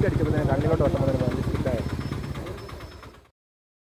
break അടിച്ചപ്പോൾ